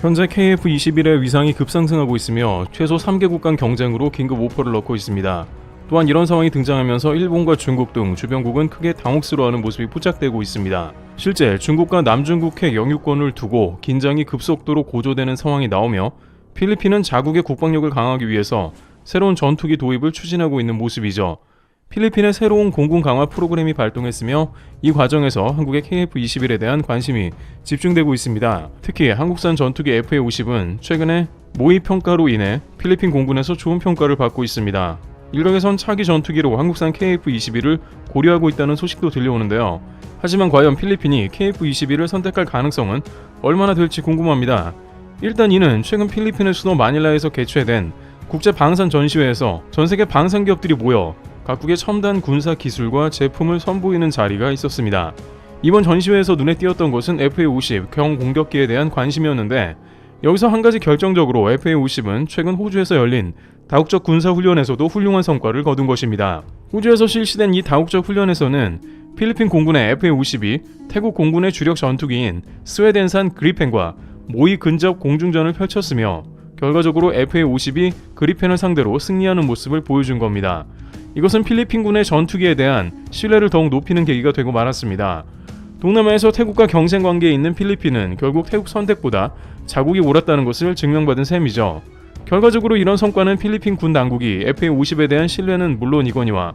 현재 KF-21의 위상이 급상승하고 있으며 최소 3개국 간 경쟁으로 긴급 오퍼를 넣고 있습니다. 또한 이런 상황이 등장하면서 일본과 중국 등 주변국은 크게 당혹스러워하는 모습이 포착되고 있습니다. 실제 중국과 남중국해 영유권을 두고 긴장이 급속도로 고조되는 상황이 나오며 필리핀은 자국의 국방력을 강화하기 위해서 새로운 전투기 도입을 추진하고 있는 모습이죠. 필리핀의 새로운 공군 강화 프로그램이 발동했으며 이 과정에서 한국의 KF-21에 대한 관심이 집중되고 있습니다. 특히 한국산 전투기 FA-50은 최근에 모의 평가로 인해 필리핀 공군에서 좋은 평가를 받고 있습니다. 일각에선 차기 전투기로 한국산 KF-21을 고려하고 있다는 소식도 들려오는데요. 하지만 과연 필리핀이 KF-21을 선택할 가능성은 얼마나 될지 궁금합니다. 일단 이는 최근 필리핀의 수도 마닐라에서 개최된 국제 방산 전시회에서 전 세계 방산 기업들이 모여 각국의 첨단 군사 기술과 제품을 선보이는 자리가 있었습니다. 이번 전시회에서 눈에 띄었던 것은 FA-50 경공격기에 대한 관심이었는데 여기서 한 가지 결정적으로 FA-50은 최근 호주에서 열린 다국적 군사 훈련에서도 훌륭한 성과를 거둔 것입니다. 호주에서 실시된 이 다국적 훈련에서는 필리핀 공군의 FA-50이 태국 공군의 주력 전투기인 스웨덴산 그리펜과 모의 근접 공중전을 펼쳤으며 결과적으로 FA-50이 그리펜을 상대로 승리하는 모습을 보여준 겁니다. 이것은 필리핀군의 전투기에 대한 신뢰를 더욱 높이는 계기가 되고 말았습니다. 동남아에서 태국과 경쟁 관계에 있는 필리핀은 결국 태국 선택보다 자국이 옳았다는 것을 증명받은 셈이죠. 결과적으로 이런 성과는 필리핀 군 당국이 FA-50에 대한 신뢰는 물론이거니와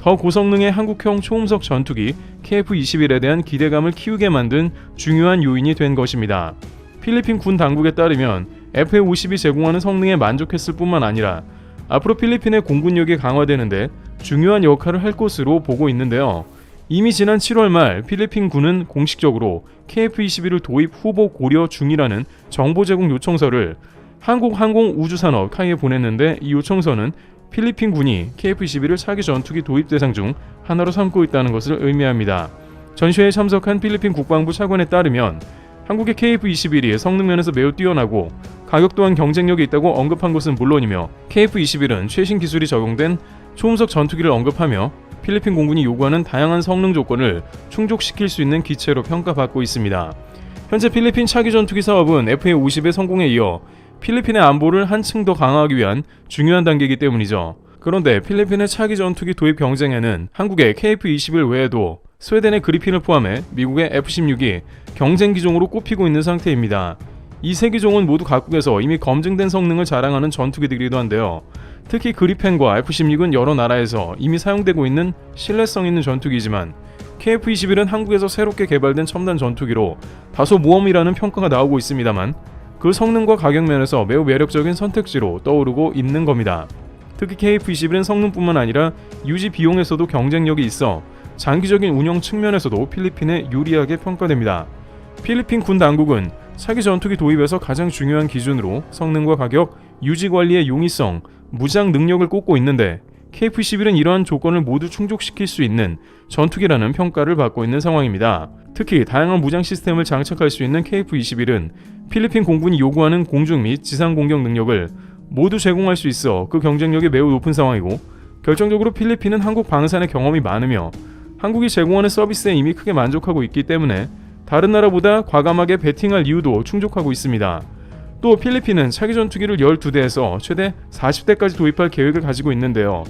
더 고성능의 한국형 초음속 전투기 KF-21에 대한 기대감을 키우게 만든 중요한 요인이 된 것입니다. 필리핀 군 당국에 따르면 FA-50이 제공하는 성능에 만족했을 뿐만 아니라 앞으로 필리핀의 공군력이 강화되는데 중요한 역할을 할 것으로 보고 있는데요. 이미 지난 7월 말 필리핀 군은 공식적으로 KF-21을 도입 후보 고려 중이라는 정보 제공 요청서를 한국항공우주산업 카이에 보냈는데 이 요청서는 필리핀 군이 KF-21을 차기 전투기 도입 대상 중 하나로 삼고 있다는 것을 의미합니다. 전시회에 참석한 필리핀 국방부 차관에 따르면 한국의 KF-21이 성능 면에서 매우 뛰어나고 가격 또한 경쟁력이 있다고 언급한 것은 물론이며 KF-21은 최신 기술이 적용된 초음속 전투기를 언급하며 필리핀 공군이 요구하는 다양한 성능 조건을 충족시킬 수 있는 기체로 평가받고 있습니다. 현재 필리핀 차기 전투기 사업은 FA-50의 성공에 이어 필리핀의 안보를 한층 더 강화하기 위한 중요한 단계이기 때문이죠. 그런데 필리핀의 차기 전투기 도입 경쟁에는 한국의 KF-21 외에도 스웨덴의 그리핀을 포함해 미국의 F-16이 경쟁 기종으로 꼽히고 있는 상태입니다. 이 세 기종은 모두 각국에서 이미 검증된 성능을 자랑하는 전투기들이기도 한데요. 특히 그리펜과 F-16은 여러 나라에서 이미 사용되고 있는 신뢰성 있는 전투기지만 KF-21은 한국에서 새롭게 개발된 첨단 전투기로 다소 모험이라는 평가가 나오고 있습니다만 그 성능과 가격 면에서 매우 매력적인 선택지로 떠오르고 있는 겁니다. 특히 KF-21은 성능뿐만 아니라 유지 비용에서도 경쟁력이 있어 장기적인 운영 측면에서도 필리핀에 유리하게 평가됩니다. 필리핀 군 당국은 차기 전투기 도입에서 가장 중요한 기준으로 성능과 가격, 유지 관리의 용이성, 무장 능력을 꼽고 있는데 KF-21은 이러한 조건을 모두 충족시킬 수 있는 전투기라는 평가를 받고 있는 상황입니다. 특히 다양한 무장 시스템을 장착할 수 있는 KF-21은 필리핀 공군이 요구하는 공중 및 지상 공격 능력을 모두 제공할 수 있어 그 경쟁력이 매우 높은 상황이고 결정적으로 필리핀은 한국 방산의 경험이 많으며 한국이 제공하는 서비스에 이미 크게 만족하고 있기 때문에 다른 나라보다 과감하게 베팅할 이유도 충족하고 있습니다. 또 필리핀은 차기 전투기를 12대에서 최대 40대까지 도입할 계획을 가지고 있는데요.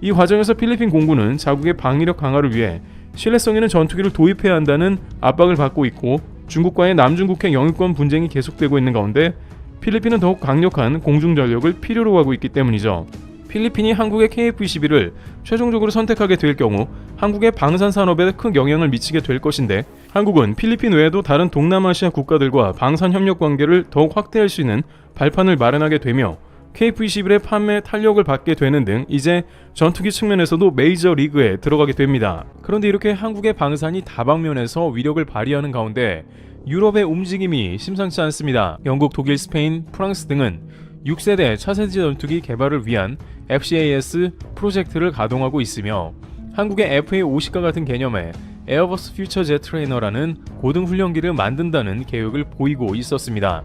이 과정에서 필리핀 공군은 자국의 방위력 강화를 위해 신뢰성 있는 전투기를 도입해야 한다는 압박을 받고 있고 중국과의 남중국해 영유권 분쟁이 계속되고 있는 가운데 필리핀은 더욱 강력한 공중 전력을 필요로 하고 있기 때문이죠. 필리핀이 한국의 KF-21을 최종적으로 선택하게 될 경우 한국의 방산 산업에 큰 영향을 미치게 될 것인데 한국은 필리핀 외에도 다른 동남아시아 국가들과 방산 협력 관계를 더욱 확대할 수 있는 발판을 마련하게 되며 KF-21의 판매 탄력을 받게 되는 등 이제 전투기 측면에서도 메이저 리그에 들어가게 됩니다. 그런데 이렇게 한국의 방산이 다방면에서 위력을 발휘하는 가운데 유럽의 움직임이 심상치 않습니다. 영국, 독일, 스페인, 프랑스 등은 6세대 차세대 전투기 개발을 위한 FCAS 프로젝트를 가동하고 있으며 한국의 FA-50과 같은 개념의 에어버스 퓨처 제 트레이너라는 고등 훈련기를 만든다는 계획을 보이고 있었습니다.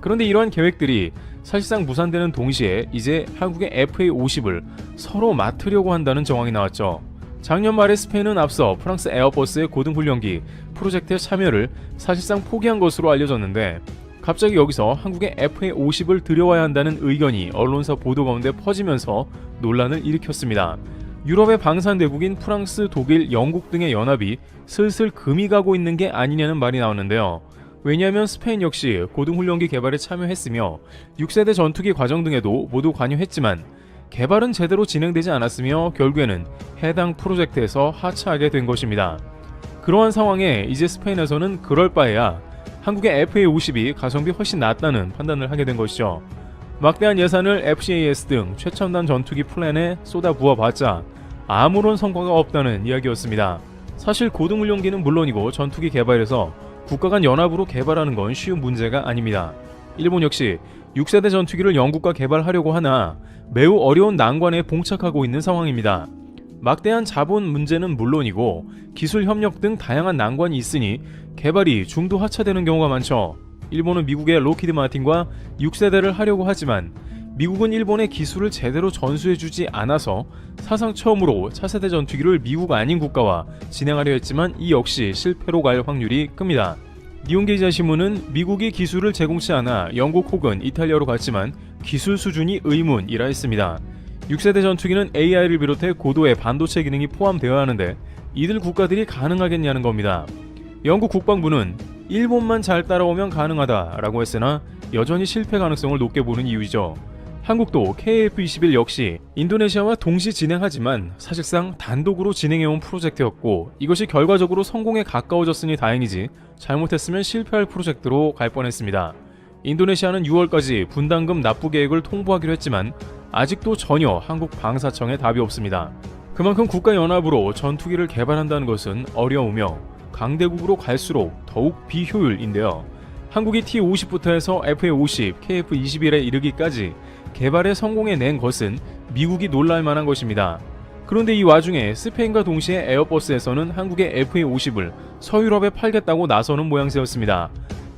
그런데 이러한 계획들이 사실상 무산되는 동시에 이제 한국의 FA-50을 서로 맡으려고 한다는 정황이 나왔죠. 작년 말에 스페인은 앞서 프랑스 에어버스의 고등 훈련기 프로젝트에 참여를 사실상 포기한 것으로 알려졌는데 갑자기 여기서 한국의 FA50을 들여와야 한다는 의견이 언론사 보도 가운데 퍼지면서 논란을 일으켰습니다. 유럽의 방산대국인 프랑스, 독일, 영국 등의 연합이 슬슬 금이 가고 있는 게 아니냐는 말이 나오는데요. 왜냐하면 스페인 역시 고등훈련기 개발에 참여했으며 6세대 전투기 과정 등에도 모두 관여했지만 개발은 제대로 진행되지 않았으며 결국에는 해당 프로젝트에서 하차하게 된 것입니다. 그러한 상황에 이제 스페인에서는 그럴 바에야 한국의 FA50이 가성비 훨씬 낫다는 판단을 하게 된 것이죠. 막대한 예산을 FCAS 등 최첨단 전투기 플랜에 쏟아 부어봤자 아무런 성과가 없다는 이야기였습니다. 사실 고등훈련기는 물론이고 전투기 개발에서 국가 간 연합으로 개발하는 건 쉬운 문제가 아닙니다. 일본 역시 6세대 전투기를 영국과 개발하려고 하나 매우 어려운 난관에 봉착하고 있는 상황입니다. 막대한 자본 문제는 물론이고 기술 협력 등 다양한 난관이 있으니 개발이 중도 하차되는 경우가 많죠. 일본은 미국의 로키드 마틴과 6세대를 하려고 하지만 미국은 일본의 기술을 제대로 전수해주지 않아서 사상 처음으로 차세대 전투기를 미국 아닌 국가와 진행하려 했지만 이 역시 실패로 갈 확률이 큽니다. 니온게이자 신문은 미국이 기술을 제공치 않아 영국 혹은 이탈리아로 갔지만 기술 수준이 의문이라 했습니다. 6세대 전투기는 AI를 비롯해 고도의 반도체 기능이 포함되어야 하는데 이들 국가들이 가능하겠냐는 겁니다. 영국 국방부는 일본만 잘 따라오면 가능하다라고 했으나 여전히 실패 가능성을 높게 보는 이유이죠. 한국도 KF-21 역시 인도네시아와 동시 진행하지만 사실상 단독으로 진행해온 프로젝트였고 이것이 결과적으로 성공에 가까워졌으니 다행이지 잘못했으면 실패할 프로젝트로 갈 뻔했습니다. 인도네시아는 6월까지 분담금 납부 계획을 통보하기로 했지만 아직도 전혀 한국 방사청에 답이 없습니다. 그만큼 국가연합으로 전투기를 개발한다는 것은 어려우며 강대국으로 갈수록 더욱 비효율인데요. 한국이 T-50부터 해서 FA-50, KF-21에 이르기까지 개발에 성공해낸 것은 미국이 놀랄 만한 것입니다. 그런데 이 와중에 스페인과 동시에 에어버스에서는 한국의 FA-50을 서유럽에 팔겠다고 나서는 모양새였습니다.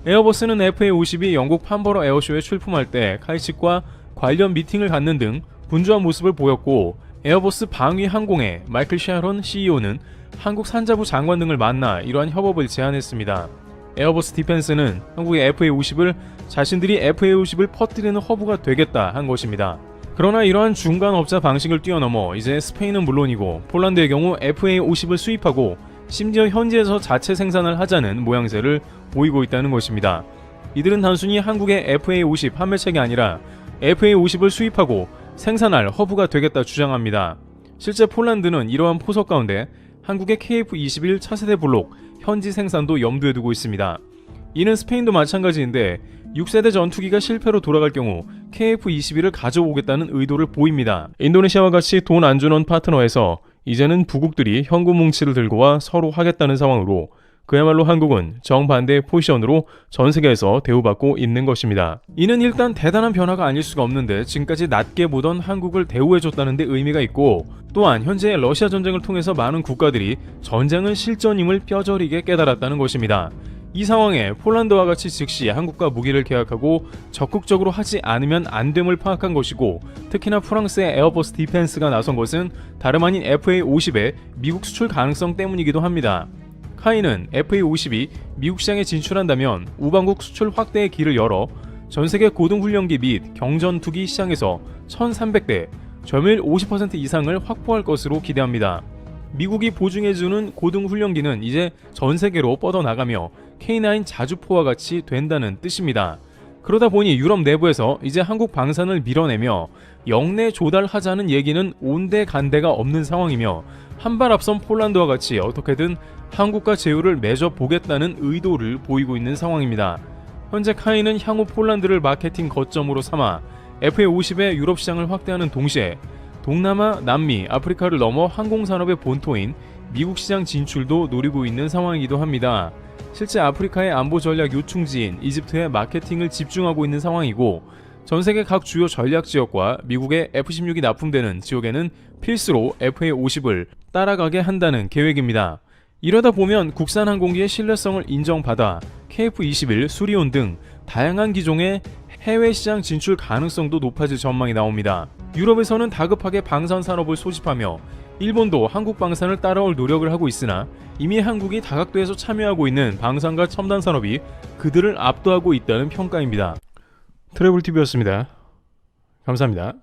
에어버스는 FA-50이 영국 판버러 에어쇼에 출품할 때 카이식과 관련 미팅을 갖는 등 분주한 모습을 보였고 에어버스 방위 항공의 마이클 샤론 CEO는 한국 산자부 장관 등을 만나 이러한 협업을 제안했습니다. 에어버스 디펜스는 한국의 FA-50을 자신들이 FA-50을 퍼뜨리는 허브가 되겠다 한 것입니다. 그러나 이러한 중간 업자 방식을 뛰어넘어 이제 스페인은 물론이고 폴란드의 경우 FA-50을 수입하고 심지어 현지에서 자체 생산을 하자는 모양새를 보이고 있다는 것입니다. 이들은 단순히 한국의 FA-50 판매책이 아니라 FA-50을 수입하고 생산할 허브가 되겠다 주장합니다. 실제 폴란드는 이러한 포석 가운데 한국의 KF-21 차세대 블록 현지 생산도 염두에 두고 있습니다. 이는 스페인도 마찬가지인데 6세대 전투기가 실패로 돌아갈 경우 KF-21을 가져오겠다는 의도를 보입니다. 인도네시아와 같이 돈 안 주는 파트너에서 이제는 부국들이 현금 뭉치를 들고 와 서로 하겠다는 상황으로 그야말로 한국은 정반대 포지션으로 전 세계에서 대우받고 있는 것입니다. 이는 일단 대단한 변화가 아닐 수가 없는데 지금까지 낮게 보던 한국을 대우해줬다는 데 의미가 있고 또한 현재 러시아 전쟁을 통해서 많은 국가들이 전쟁은 실전임을 뼈저리게 깨달았다는 것입니다. 이 상황에 폴란드와 같이 즉시 한국과 무기를 계약하고 적극적으로 하지 않으면 안 됨을 파악한 것이고 특히나 프랑스의 에어버스 디펜스가 나선 것은 다름 아닌 FA-50의 미국 수출 가능성 때문이기도 합니다. 카이는 FA-50이 미국 시장에 진출한다면 우방국 수출 확대의 길을 열어 전 세계 고등훈련기 및 경전투기 시장에서 1,300대, 점유율 50% 이상을 확보할 것으로 기대합니다. 미국이 보증해주는 고등훈련기는 이제 전 세계로 뻗어나가며 K9 자주포와 같이 된다는 뜻입니다. 그러다 보니 유럽 내부에서 이제 한국 방산을 밀어내며 영내 조달하자는 얘기는 온데간데가 없는 상황이며 한 발 앞선 폴란드와 같이 어떻게든 한국과 제휴를 맺어 보겠다는 의도를 보이고 있는 상황입니다. 현재 카이는 향후 폴란드를 마케팅 거점으로 삼아 FA50의 유럽 시장을 확대하는 동시에 동남아, 남미, 아프리카를 넘어 항공산업의 본토인 미국 시장 진출도 노리고 있는 상황이기도 합니다. 실제 아프리카의 안보 전략 요충지인 이집트에 마케팅을 집중하고 있는 상황이고 전 세계 각 주요 전략 지역과 미국의 F-16이 납품되는 지역에는 필수로 FA-50을 따라가게 한다는 계획입니다. 이러다 보면 국산 항공기의 신뢰성을 인정받아 KF-21, 수리온 등 다양한 기종의 해외 시장 진출 가능성도 높아질 전망이 나옵니다. 유럽에서는 다급하게 방산 산업을 소집하며 일본도 한국 방산을 따라올 노력을 하고 있으나 이미 한국이 다각도에서 참여하고 있는 방산과 첨단 산업이 그들을 압도하고 있다는 평가입니다. 트래블TV였습니다. 감사합니다.